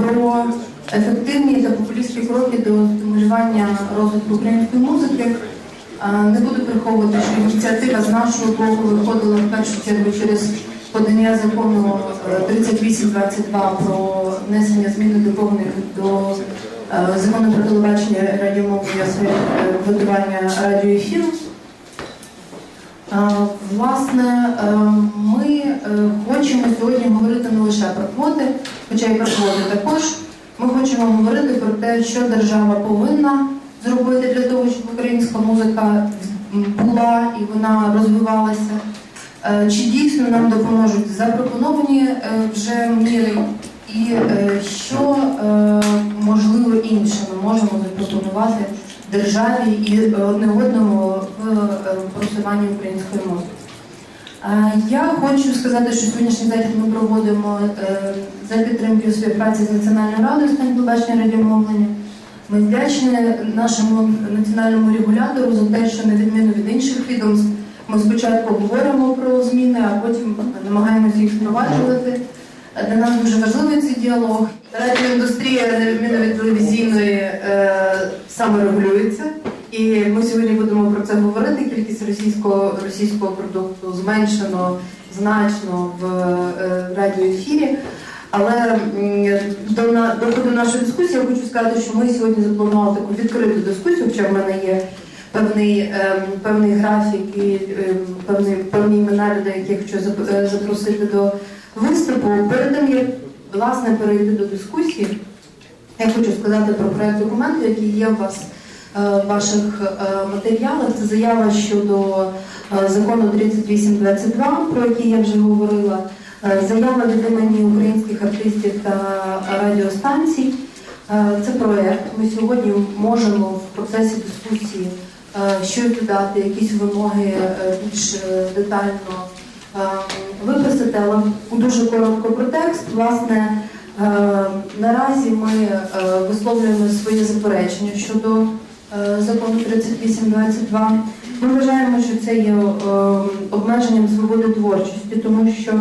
про ефективні та популістські кроки до стимулювання розвитку української музики. Е, Не буду приховувати, що ініціатива з нашого боку виходила в першу чергу через подання закону е, 3822 про внесення змін і доповнень до е, закону про телебачення радіомовлення е, готування радіоефіру. Е, Власне, е, ми е, хочемо сьогодні говорити не лише про квоти, хоча й про також. Ми хочемо говорити про те, що держава повинна зробити для того, щоб українська музика була і вона розвивалася. Е, Чи дійсно нам допоможуть запропоновані е, вже міри, і е, що можливо інше ми можемо запропонувати державі і одне одному в просуванні української мови. Я хочу сказати, що сьогоднішній захід ми проводимо е, за підтримки співпраці з Національною радою з телебачення радіомовлення. Ми вдячні нашому національному регулятору за те, що на відміну від інших відомств, ми спочатку говоримо про зміни, а потім намагаємося їх впроваджувати. Для нас дуже важливий цей діалог. Радіоіндустрія, на відміну від телевізійної, е, саморегулюється. І ми сьогодні це говорити. Кількість російського російського продукту зменшено значно в е, радіоефірі. Але до, до нашої дискусії я хочу сказати, що ми сьогодні запланували таку відкриту дискусію, хоча в мене є певний, ем, певний графік і ем, певний, певні імена людей, які я хочу е, запросити до виступу. Перед тим, як власне перейти до дискусії, я хочу сказати про проект документу, який є у вас в ваших е, матеріалах. Це заява щодо е, закону 3822, про який я вже говорила. Е, Заява від імені українських артистів та радіостанцій. Е, Це проект. Ми сьогодні можемо в процесі дискусії е, щось додати, якісь вимоги е, більш е, детально е, виписати, але дуже коротко про текст. Власне, е, наразі ми е, висловлюємо свої заперечення щодо е, закону 3822. Ми вважаємо, що це є е, обмеженням свободи творчості, тому що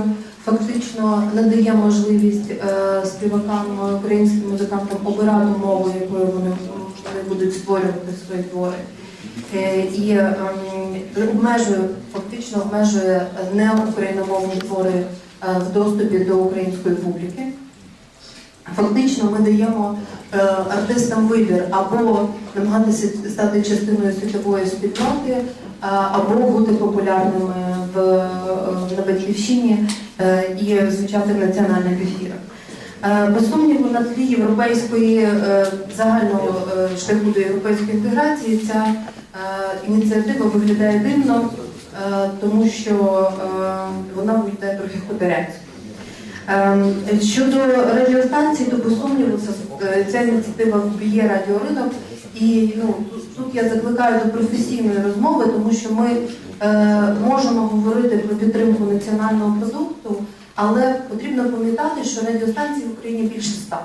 фактично надає можливість е, співакам, е, українським музикантам обирати мову, якою вони, будуть створювати свої твори. Е, І ем, обмежує, фактично обмежує неукраїномовні твори е, в доступі до української публіки. Фактично ми даємо е, артистам вибір або намагатися стати частиною світової спільноти, е, або бути популярними в, е, на батьківщині е, і звучати в національних ефірах. Е, Без сумніву, на тлі європейської е, загального е, шляху до європейської інтеграції ця е, ініціатива виглядає дивно, тому що вона виглядає трохи хуторянською. Ем, Щодо радіостанцій, то без сумніву е, ця ініціатива вб'є радіоринок. І ну, тут- я закликаю до професійної розмови, тому що ми е, можемо говорити про підтримку національного продукту, але потрібно пам'ятати, що радіостанцій в Україні більше ста.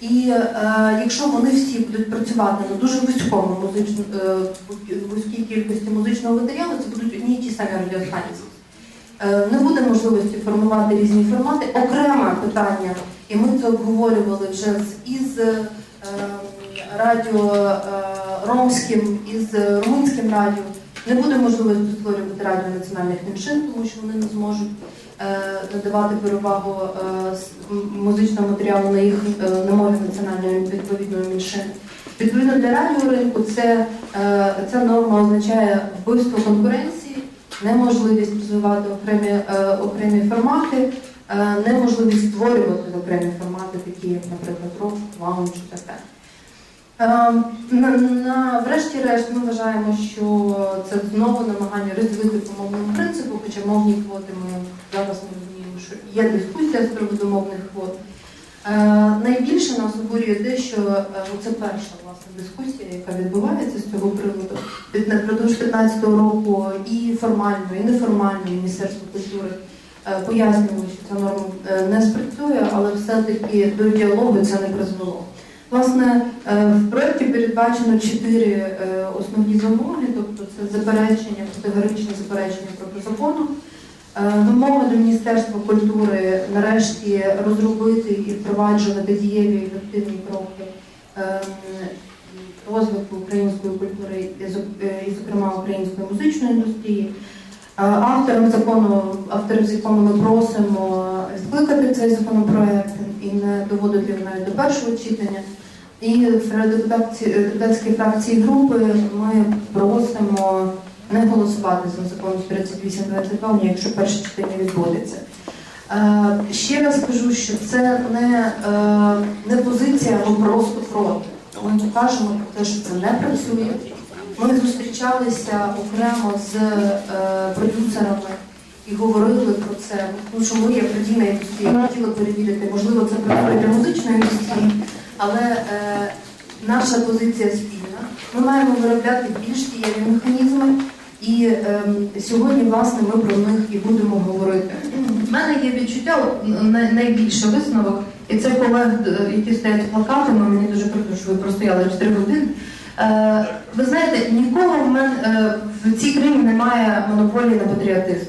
І е, якщо вони всі будуть працювати на дуже вузькому музичному е, вузькій кількості музичного матеріалу, це будуть одні й ті самі радіостанції. Е, Не буде можливості формувати різні формати. Окреме питання, і ми це обговорювали вже із е, радіо е, ромським, із румунським радіо. Не буде можливості створювати радіо національних меншин, тому що вони не зможуть надавати перевагу музичному матеріалу на їх на мові національної відповідної меншини. Відповідно для радіоринку це, ця норма означає вбивство конкуренції, неможливість розвивати окремі, е, окремі формати, е, неможливість створювати окремі формати, такі як, наприклад, рок, лаунж і так. Е, врешті-решт ми вважаємо, що це знову намагання розділити по мовному принципу, хоча мовні квоти ми зараз не розуміємо, що є дискусія з приводу мовних квот. Найбільше нас обурює те, що е, це перша власне дискусія, яка відбувається з цього приводу. Від напродовж 15 року і формально, і неформально Міністерство культури е, пояснювало, що ця норма е, не спрацює, але все-таки до діалогу це не призвело. Власне, в проєкті передбачено чотири основні вимоги, тобто це заперечення, категоричне заперечення проти закону, Вимога до Міністерства культури нарешті розробити і впроваджувати дієві ефективні кроки ем, розвитку української культури е, і, зокрема, української музичної індустрії. Е, Авторам закону, авторів закону ми просимо скликати цей законопроект і не доводити його навіть до першого читання. І серед депутатської фракції групи ми просимо не голосувати за закон 3822, якщо перше читання відбудеться. Е, Ще раз кажу, що це не, е, не позиція або просто проти. Ми кажемо про те, що це не працює. Ми зустрічалися окремо з е, продюсерами і говорили про це, тому що ми, як медійна індустрія, хотіли перевірити, можливо, це працює для музичної індустрії, але е, наша позиція спільна. Ми маємо виробляти більш дієві механізми, і ем, сьогодні, власне, ми про них і будемо говорити. У мене є відчуття, от, най- найбільше висновок, і це колег, е, які стоять з плакатами, мені дуже прикро, що ви простояли 4 години. Е, ви знаєте, нікого в мене е, в цій країні немає монополії на патріотизм.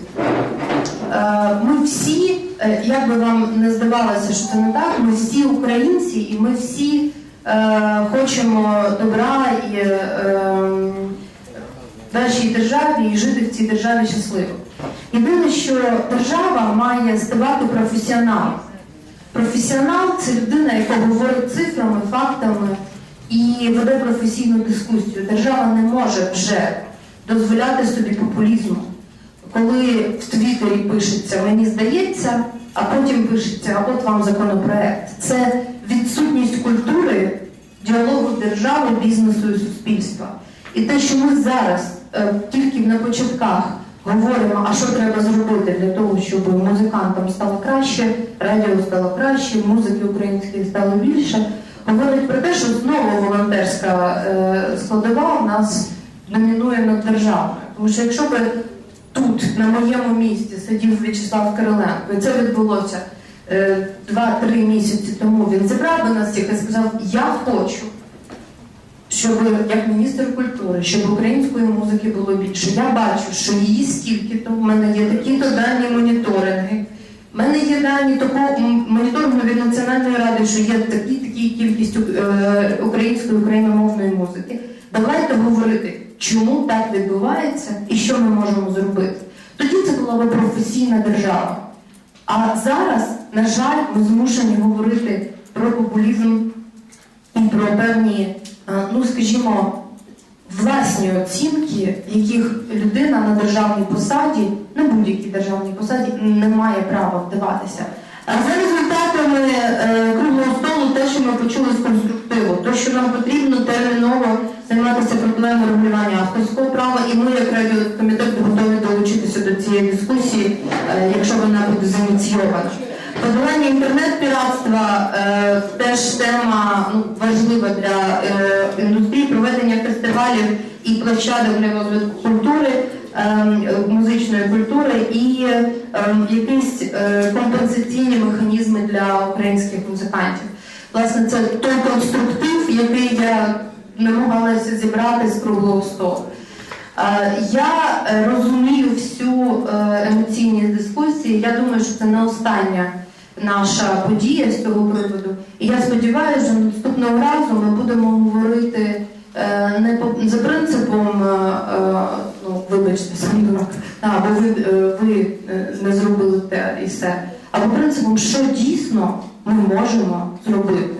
Е, Ми всі, е, як би вам не здавалося, що це не так, ми всі українці, і ми всі е, хочемо добра і е, нашій державі і жити в цій державі щасливо. Єдине, що держава має здавати професіонал. Професіонал це людина, яка говорить цифрами, фактами і веде професійну дискусію. Держава не може вже дозволяти собі популізму, коли в Твіттері пишеться Мені здається, а потім пишеться, а от вам законопроект. Це відсутність культури діалогу держави, бізнесу і суспільства. І те, що ми зараз тільки на початках говоримо, а що треба зробити для того, щоб музикантам стало краще, радіо стало краще, музики української стало більше, говорить про те, що знову волонтерська е, складова у нас домінує над державою. Тому що якщо би тут, на моєму місці, сидів В'ячеслав Кириленко, і це відбулося е, 2-3 місяці тому, він зібрав би нас всіх і сказав, я хочу щоб як міністр культури, щоб української музики було більше. Я бачу, що її стільки, то в мене є такі-то дані моніторинги. У мене є дані такого моніторингу від Національної ради, що є такі такі кількість е, української україномовної музики. Давайте говорити, чому так відбувається і що ми можемо зробити. Тоді це була б професійна держава. А зараз, на жаль, ми змушені говорити про популізм і про певні, ну скажімо, власні оцінки, яких людина на державній посаді, на будь-якій державній посаді, не має права вдаватися. А за результатами е, круглого столу, те, що ми почули з конструктиву, то, що нам потрібно терміново займатися проблемою регулювання авторського права, і ми, як радіокомітет, готові долучитися до цієї дискусії, е, якщо вона буде зініційована. Подолання інтернет-піратства е, теж тема ну, важлива для е, індустрії, проведення фестивалів і площадок для розвитку культури, е, е, музичної культури і е, якісь е, компенсаційні механізми для українських музикантів. Власне, це той конструктив, який я намагалася зібрати з круглого столу. Е, Я розумію всю е, емоційність дискусії. Я думаю, що це не остання наша подія з цього приводу. І я сподіваюся, що наступного разу ми будемо говорити е, не по за принципом, е, е, ну вибачте, сам дурак, або ви, ви не зробили те і все, а по принципом, що дійсно ми можемо зробити.